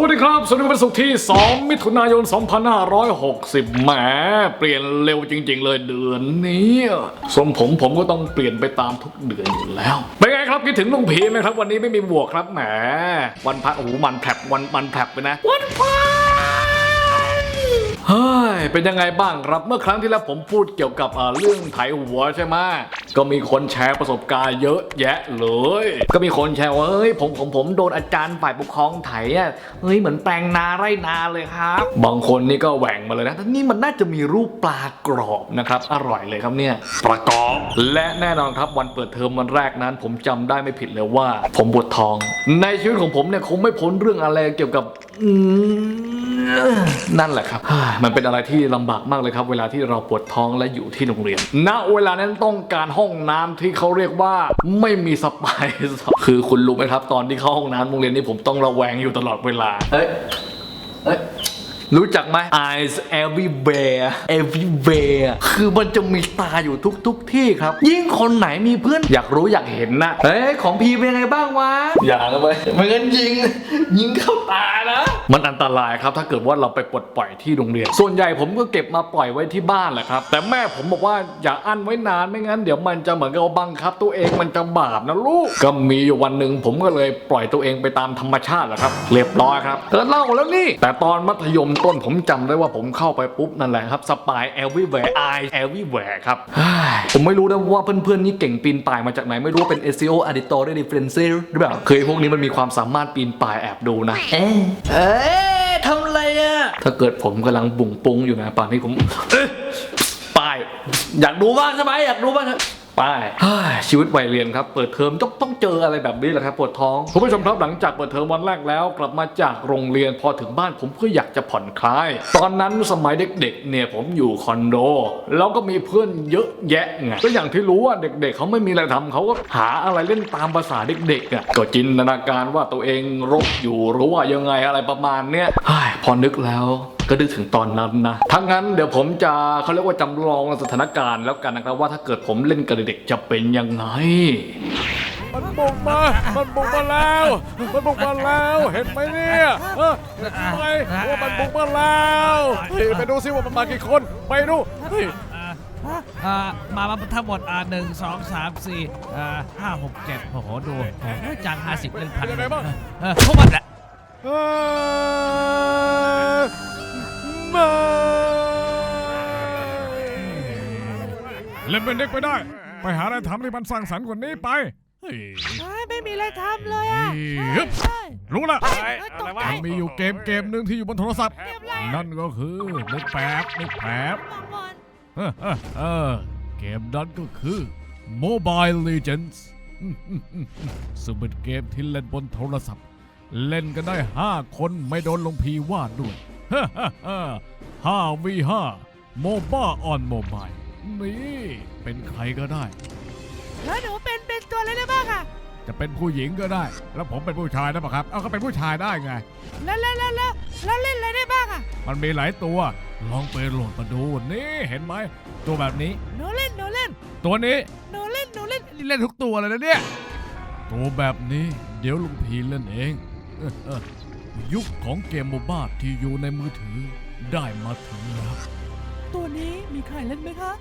วัสดีครับ สวัสดีวันศุกร์ที่ 2 มิถุนายน 2560 แหม เปลี่ยนเร็วจริง ๆ เลยเดือนนี้ทรงผมผมก็ต้องเปลี่ยนไปตามทุกเดือนอยู่แล้ว เป็นไงครับคิดถึงลุงพีไหมครับ วันนี้ไม่มีบวกครับ แหม วันพักโอ้โหมันแผลบวันมันแผลบไปนะ วันพระ เฮ้ย เป็นยังไงบ้างครับ เมื่อครั้งที่แล้วผมพูดเกี่ยวกับเรื่องไถหัวใช่ไหมก็มีคนแชร์ประสบการณ์เยอะแยะเลย ก็มีคนแชร์ว่าเฮ้ยผมผมผมโดนอาจารย์ฝ่ายปกครองไถอะเฮ้ยเหมือนแปลงนาไรนาเลยครับ บางคนนี่ก็แหว่งมาเลยนะแต่นี่มันน่าจะมีรูปปลากรอบนะครับ อร่อยเลยครับเนี่ย ประกอบ และแน่นอนครับวันเปิดเทอมวันแรกนั้น ผมจำได้ไม่ผิดเลยว่า ผมปวดท้อง ในชีวิตของผมเนี่ยคงไม่พ้นเรื่องอะไรเกี่ยวกับอืม นั่นแหละครับ มันเป็นอะไรที่ลำบากมากเลยครับ เวลาที่เราปวดท้องและอยู่ที่โรงเรียน ณ เวลานั้นต้องการห้องน้ำที่เขาเรียกว่าไม่มีสปายคือคุณรู้ไหมครับ ตอนที่เข้าห้องน้ำโรงเรียนนี่ผมต้องระแวงอยู่ตลอดเวลา เฮ้ยเฮ้ย รู้จักไหม eyes everywhere everywhere คือมันจะมีตาอยู่ทุกทุกๆที่ครับ ยิ่งคนไหนมีเพื่อนอยากรู้อยากเห็นนะเฮ้ยของพีเป็นยังไงบ้างวะ อย่าเลยไปไม่งั้นยิง ยิงเข้าตานะ มันอันตรายครับถ้าเกิดว่าเราไปปลดปล่อยที่โรงเรียน ส่วนใหญ่ผมก็เก็บมาปล่อยไว้ที่บ้านแหละครับ แต่แม่ผมบอกว่าอย่าอั้นไว้นานไม่งั้นเดี๋ยวมันจะเหมือนกับบังคับ ตัวเองมันจะบาปนะลูก ก็มีอยู่วันหนึ่งผมก็เลยปล่อยตัวเองไปตามธรรมชาติแหละครับ เรียบร้อยครับเกิดเล่าแล้วนี่ แต่ตอนมัธยมต้นผมจำได้ว่าผมเข้าไปปุ๊บนั่นแหละครับสปายเอลวิแวร์ไอเอลวิแวร์ครับเฮ้ยผมไม่รู้นะว่าเพื่อนๆนี่เก่งปีนป่ายมาจากไหนไม่รู้ว่าเป็น SEO Editor ได้ Differential หรือเปล่าเคยพวกนี้มันมีความสามารถปีนป่ายแอบดูนะเอ๊ะเอ๊ะทำอะไรอะถ้าเกิดผมกำลังบุ่งปุ้งอยู่นะป่านนี้ผมเอ๊ะป้ายอยากดูบ้างใช่ไหมอยากดูบ้าง ครับป้ายเฮ้ยชีวิตวัยเรียนครับเปิดเทอมต้องต้องเจออะไรแบบนี้แหละครับปวดท้องคุณผู้ชมครับหลังจากเปิดเทอมวันแรกแล้ว กลับมาจากโรงเรียนพอถึงบ้านผมก็อยากจะผ่อนคลาย ตอนนั้นสมัยเด็กๆเนี่ยผมอยู่คอนโด แล้วก็มีเพื่อนเยอะแยะไงก็อย่างที่รู้ว่าเด็กๆเขาไม่มีอะไรทำเขาก็หาอะไรเล่นตามภาษาเด็กๆอะก็จินตนาการว่าตัวเองรบอยู่หรือว่ายังไงอะไรประมาณเนี้ยเฮ้ยพอนึกแล้ว ก็นึกถึงตอนนั้นนะ ทั้างนั้นเดี๋ยวผมจะเขาเรียกว่าจำลองสถานการณ์แล้วกันนะครับว่าถ้าเกิดผมเล่นกับเด็กๆจะเป็นยังไง มันบุกมา มันบุกมาแล้ว มันบุกมาแล้ว เห็นไหมเนี่ยเออเห็นไหมว่ามันบุกมาแล้วเฮ้ยไปดูซิว่ามันมากี่คนไปดูเฮ้ยอ่ามามาทั้งหมดอ่าหนึ่งสองสามสี่อ่าห้าหกเจ็ดโอ้โหดูโอ้โหจังห้าสิบเล่นพันเป็นยังไงบ้างเออพวกมันแหละ เออมาเล่นเป็นเด็กไปได้ ไปหาอะไรทำที่มันสร้างสรรค์กว่านี้ไปเฮ้ยไม่มีอะไรทำเลยอะฮึบใช่ รู้ละใช่ตกใจ มันมีอยู่เกมเกมหนึ่งที่อยู่บนโทรศัพท์นั่นก็คือนึกแป๊บนึกแป๊บ มองบอลเออเออเออเกมนั้นก็คือ Mobile Legends อืมอืมอืมอืมซึ่งเป็นเกมที่เล่นบนโทรศัพท์ เล่นกันได้ 5 คนไม่โดนลงพีวาดด้วยฮ่าฮ่าฮ่า ห้าวีห้าโมบ้าออนโมบายนี่เป็นใครก็ได้ แล้วหนูเป็นเป็นตัวอะไรได้บ้างอะจะเป็นผู้หญิงก็ได้ แล้วผมเป็นผู้ชายนะปะครับ เอาก็เป็นผู้ชายได้ไง แล้วแล้วแล้วแล้วแล้วเล่นอะไรได้บ้างอะมันมีหลายตัว ลองไปโหลดมาดูนี่เห็นไหมตัวแบบนี้ หนูเล่นหนูเล่นตัวนี้หนูเล่นหนูเล่นนี่เล่นทุกตัวเลยนะเนี่ยตัวแบบนี้ เดี๋ยวลุงพีเล่นเองเออเออ ยุคของเกมโมบ้าที่อยู่ในมือถือได้มาถึงแล้ว ตัวนี้มีใครเล่นไหมคะ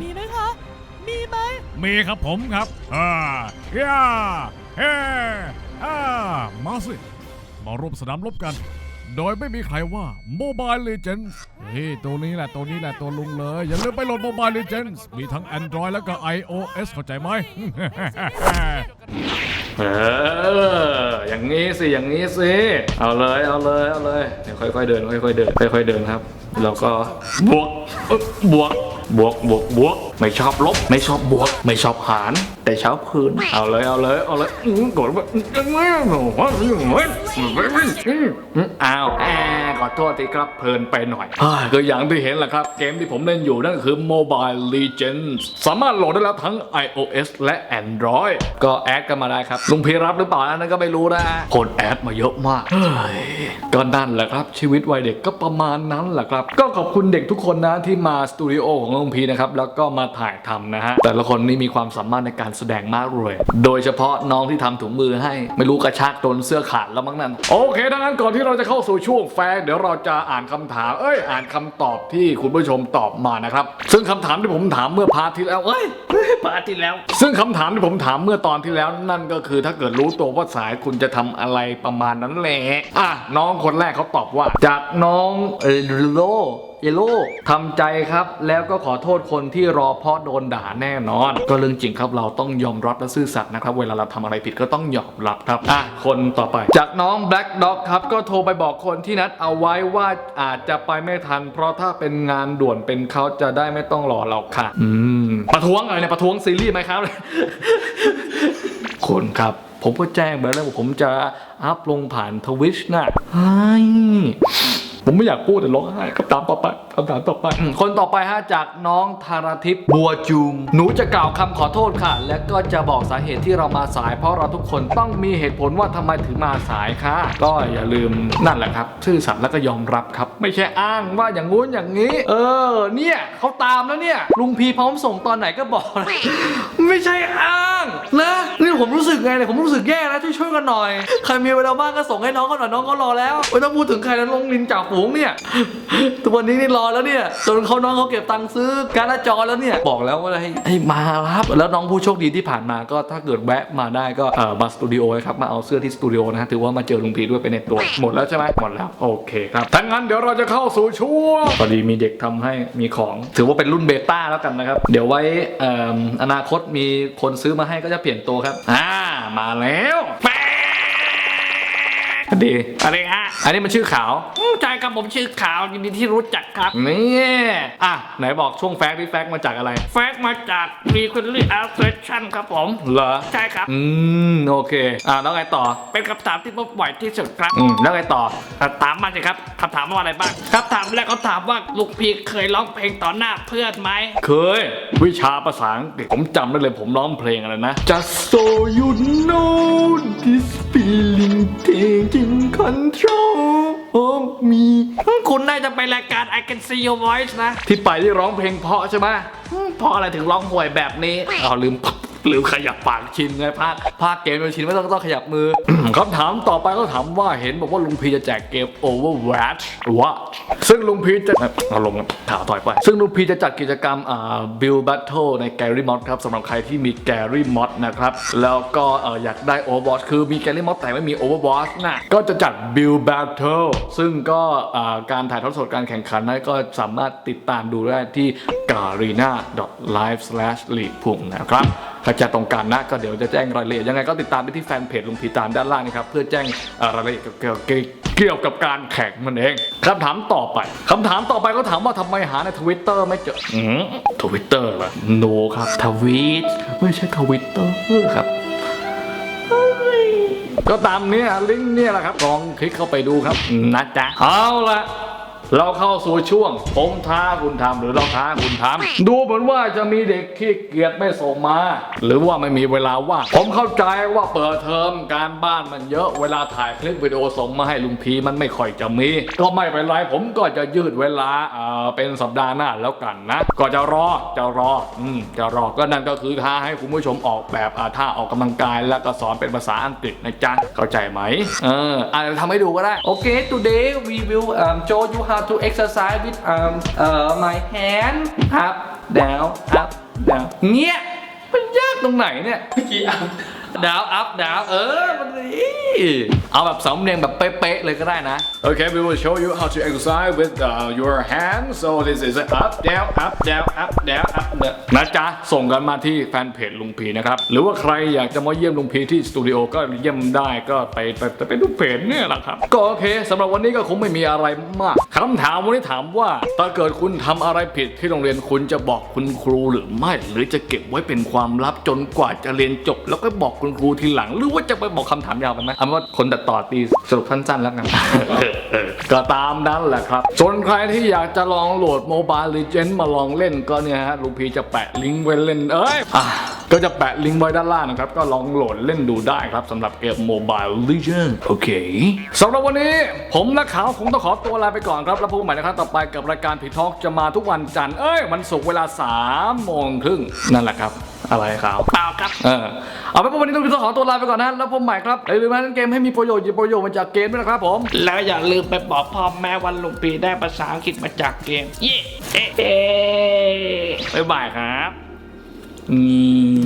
มีไหมคะ มีไหม มีครับผมครับอ่าย่าเฮ้อ่ามาสิ มาร่วมสนามรบกัน โดยไม่มีใครว่า Mobile Legends เฮ้ยตัวนี้แหละตัวนี้แหละตัวลุงเลย อย่าลืมไปโหลด Mobile Legends มีทั้ง Android แล้วก็ iOS เข้าใจไหม เออ อย่างนี้สิ อย่างนี้สิ เอาเลย เอาเลย เอาเลยเดี๋ยวค่อยๆเดิน ค่อยๆเดิน ค่อยๆเดินครับ แล้วก็บวก บวก บวก บวก บวก ไม่ชอบลบ ไม่ชอบบวก ไม่ชอบหาร แต่ชอบคืน เอาเลยเอาเลยเอาเลยอื้อกดแบบอ้าวแอบขอโทษทีครับเพลินไปหน่อยอ่าก็อย่างที่เห็นแหละครับ เกมที่ผมเล่นอยู่นั่นก็คือ Mobile Legends สามารถโหลดได้แล้วทั้ง iOS และ Android ก็แอดกันมาได้ครับ ลุงพีรับหรือเปล่าอันนั้นก็ไม่รู้นะคนแอดมาเยอะมากเฮ้ยก็นั่นแหละครับ ชีวิตวัยเด็กก็ประมาณนั้นแหละครับ ก็ขอบคุณเด็กทุกคนนะที่มาสตูดิโอของลุงพีนะครับแล้วก็มาถ่ายทำนะฮะแต่ละคนนี่มีความสามารถในการแสดงมากเลย โดยเฉพาะน้องที่ทำถุงมือให้ไม่รู้กระชากจนเสื้อขาดแล้วมั้งนั่นโอเคดังนั้นก่อนที่เราจะเข้าสู่ช่วงแฟกต์เดี๋ยวเราจะอ่านคำถาม เอ้ย อ่านคำตอบที่คุณผู้ชมตอบมานะครับ ซึ่งคำถามที่ผมถามเมื่อพาร์ทที่แล้วเอ้ยปาที่แล้ว ซึ่งคำถามที่ผมถามเมื่อตอนที่แล้วนั่นก็คือถ้าเกิดรู้ตัวว่าสายคุณจะทำอะไรประมาณนั้นแหละอะน้องคนแรกเขาตอบว่า จากน้องเอโลเยโลทำใจครับแล้วก็ขอโทษคนที่รอเพราะโดนด่าแน่นอน ก็เรื่องจริงครับเราต้องยอมรับและซื่อสัตย์นะครับ เวลาเราทำอะไรผิดก็ต้องยอมรับครับอะคนต่อไป จากน้อง Black Dog ครับก็โทรไปบอกคนที่นัดเอาไว้ว่าอาจจะไปไม่ทัน เพราะถ้าเป็นงานด่วนเป็นเขาจะได้ไม่ต้องรอเราค่ะ อืมประท้วงอะไรเนี่ยประท้วงซีรีส์ไหมครับคุณครับผมก็แจ้งไปแล้วว่าผมจะอัพลงผ่านทวิชนะไฮ้ ผมไม่อยากพูดแต่ร้องไห้คำถามต่อไปคำถามต่อไปคนต่อไปฮะจากน้องธารทิพย์บัวจูมหนูจะกล่าวคำขอโทษค่ะ และก็จะบอกสาเหตุที่เรามาสาย เพราะเราทุกคนต้องมีเหตุผลว่าทำไมถึงมาสายค่ะ ก็อย่าลืมนั่นแหละครับ ซื่อสัตย์แล้วก็ยอมรับครับ ไม่ใช่อ้างว่าอย่างงู้นอย่างนี้ เออ เนี่ยเขาตามแล้วเนี่ย ลุงพีพร้อมส่งตอนไหนก็บอกนะไม่ใช่อ้างนะนี่ผมรู้สึกไงเนี่ยผมรู้สึกแย่นะช่วยช่วยๆกันหน่อยใครมีเวลาว่างก็ส่งให้น้องเขาหน่อยน้องก็รอแล้วไม่ต้องพูดถึงใครแล้วลงลินจากฝูงเนี่ยทุกวันนี้นี่รอแล้วเนี่ยจนเขาน้องเขาเก็บตังค์ซื้อการ์ดจอแล้วเนี่ยบอกแล้วว่าให้ให้มารับแล้วน้องผู้โชคดีที่ผ่านมาก็ถ้าเกิดแวะมาได้ก็เออมาสตูดิโอครับมาเอาเสื้อที่สตูดิโอนะฮะถือว่ามาเจอลุงพีด้วยเป็นในตัวหมดแล้วใช่ไหมหมดแล้วโอเคครับถ้างั้นเดี๋ยวเราจะเข้าสู่ช่วงพอดีมีเด็กทำให้มีของ ถือว่าเป็นรุ่นเบต้าแล้วกันนะครับเดี๋ยวไว้เอิ่มอนาคตมีคนซื้อมาให้ก็จะเปลี่ยนตัวครับอ่ามาแล้วแป๊ะดีอะไรฮะ อันนี้มันชื่อขาวใช่ครับผมชื่อขาวยินดีที่รู้จักครับ นี่อะไหนบอกช่วงแฟกต์ที่แฟกต์มาจากอะไร แฟกมาจาก frequently asked question ครับผม เหรอ ใช่ครับ อืม โอเค อะแล้วไงต่อ เป็นคำถามที่พบบ่อยที่สุดครับ อืม แล้วไงต่ออะถามมาสิครับคำถามว่าอะไรบ้างคำถามแรกเขาถามว่าลูกพีเคยร้องเพลงต่อหน้าเพื่อนไหม เคย วิชาภาษาอังกฤษผมจำได้เลยผมร้องเพลงอะไรนะ Just so you know this feeling taking control of me คุณน่าจะไปรายการ I Can See Your Voice นะ ที่ไปที่ร้องเพลงเพราะใช่ไหมอืมเพราะอะไรถึงร้องห่วยแบบนี้อ้าวลืม ลืมขยับปากชินไงภาคภาคเกมโดยชินไม่ต้องต้องขยับมือ คำถามต่อไปก็ถามว่าเห็นบอกว่าลุงพีจะแจกเกม Overwatch Watch ซึ่งลุงพีจะเอาลงถามต่อยไป ซึ่งลุงพีจะจัดกิจกรรมอ่า Build Battle ใน Gary Mod ครับสำหรับใครที่มี Gary Mod นะครับ แล้วก็เอ่ออยากได้ Overwatch คือมี Gary Mod แต่ไม่มี Overwatch นะก็จะจัด Build Battle ซึ่งก็อ่าการถ่ายทอดสดการแข่งขันนั้นก็สามารถติดตามดูได้ที่ garena.live/league พุ่งนะครับ ถ้าจะตรงกันนะก็เดี๋ยวจะแจ้งรายละเอียดยังไงก็ติดตามไปที่แฟนเพจลุงพีตามด้านล่างนะครับเพื่อแจ้งเอ่อรายละเอียดเกี่ยวเกี่ยวเกี่ยวกับการแข่งมันเองคำถามต่อไปคำถามต่อไปก็ถามว่าทำไมหาในทวิตเตอร์ไม่เจออืมทวิตเตอร์เหรอโนครับทวีตไม่ใช่ทวิตเตอร์ครับก็ตามเนี้ยลิงก์เนี่ยแหละครับลองคลิกเข้าไปดูครับนะจ๊ะเอาละ เราเข้าสู่ช่วง ผมท้าคุณทำหรือเราท้าคุณทำดูเหมือนว่าจะมีเด็กขี้เกียจไม่ส่งมา หรือว่าไม่มีเวลาว่างผมเข้าใจว่าเปิดเทอมการบ้านมันเยอะเวลาถ่ายคลิปวิดีโอส่งมาให้ลุงพีมันไม่ค่อยจะมี ก็ไม่เป็นไรผมก็จะยืดเวลาเอ่อเป็นสัปดาห์หน้าแล้วกันนะ ก็จะรอจะรออืมจะรอก็นั่นก็คือท้าให้คุณผู้ชมออกแบบอ่าท่าออกกำลังกายแล้วก็สอนเป็นภาษาอังกฤษนะจ๊ะเข้าใจไหมเอออาจจะทำให้ดูก็ได้โอเค today we will um, show you how to exercise with um uh, my hand up down up down เงี้ยมันยากตรงไหนเนี่ยเมื่อกี้ up down up down เออมันดีเอาแบบสำเนียงแบบเป๊ะๆเลยก็ได้นะ Okay we will show you how to exercise with uh, your hands so this is up down up down up down up นะจ๊ะ ส่งกันมาที่แฟนเพจลุงพีนะครับ หรือว่าใครอยากจะมาเยี่ยมลุงพีที่สตูดิโอก็เยี่ยมได้ก็ไปไปไปไปดูเพจเนี่ยแหละครับ ก็โอเคสำหรับวันนี้ก็คงไม่มีอะไรมากคำถามวันนี้ถามว่า ถ้าเกิดคุณทำอะไรผิดที่โรงเรียนคุณจะบอกคุณครูหรือไม่ หรือจะเก็บไว้เป็นความลับจนกว่าจะเรียนจบแล้วก็บอกคุณครูทีหลัง หรือว่าจะไปบอกคำถามยาวไปไหมเอาเป็นว่าคนตัดต่อตีสรุปสั้นๆแล้วกันก็ตามนั้นแหละครับส่วนใครที่อยากจะลองโหลดโมบายลีเจนมาลองเล่นก็เนี่ยฮะลุงพีจะแปะลิงก์ไว้เล่นเอ้ยอะก็จะแปะลิงก์ไว้ด้านล่างนะครับ ก็ลองโหลดเล่นดูได้ครับสำหรับเกม Mobile Legends โอเคสำหรับวันนี้ ผมและขาวคงต้องขอตัวลาไปก่อนครับแล้วพบกันใหม่ในครั้งต่อไปกับรายการผีทอกจะมาทุกวันจันทร์เอ้ยวันศุกร์เวลา3โมงครึ่งนั่นแหละครับ อะไรขาวเปล่าครับ เออเอาไปนว่าวันนี้ต้องขอตัวลาไปก่อนนะแล้วพบใหม่ครับอย่าลืมนะเล่นเกมให้มีประโยชน์หยิบประโยชน์มาจากเกมด้วยนะครับผม แล้วอย่าลืมไปบอกพ่อแม่วันลุงปีได้ภาษาอังกฤษมาจากเกม เย้เอ๊ะเอ๊ะบ๊ายบายครับ อืม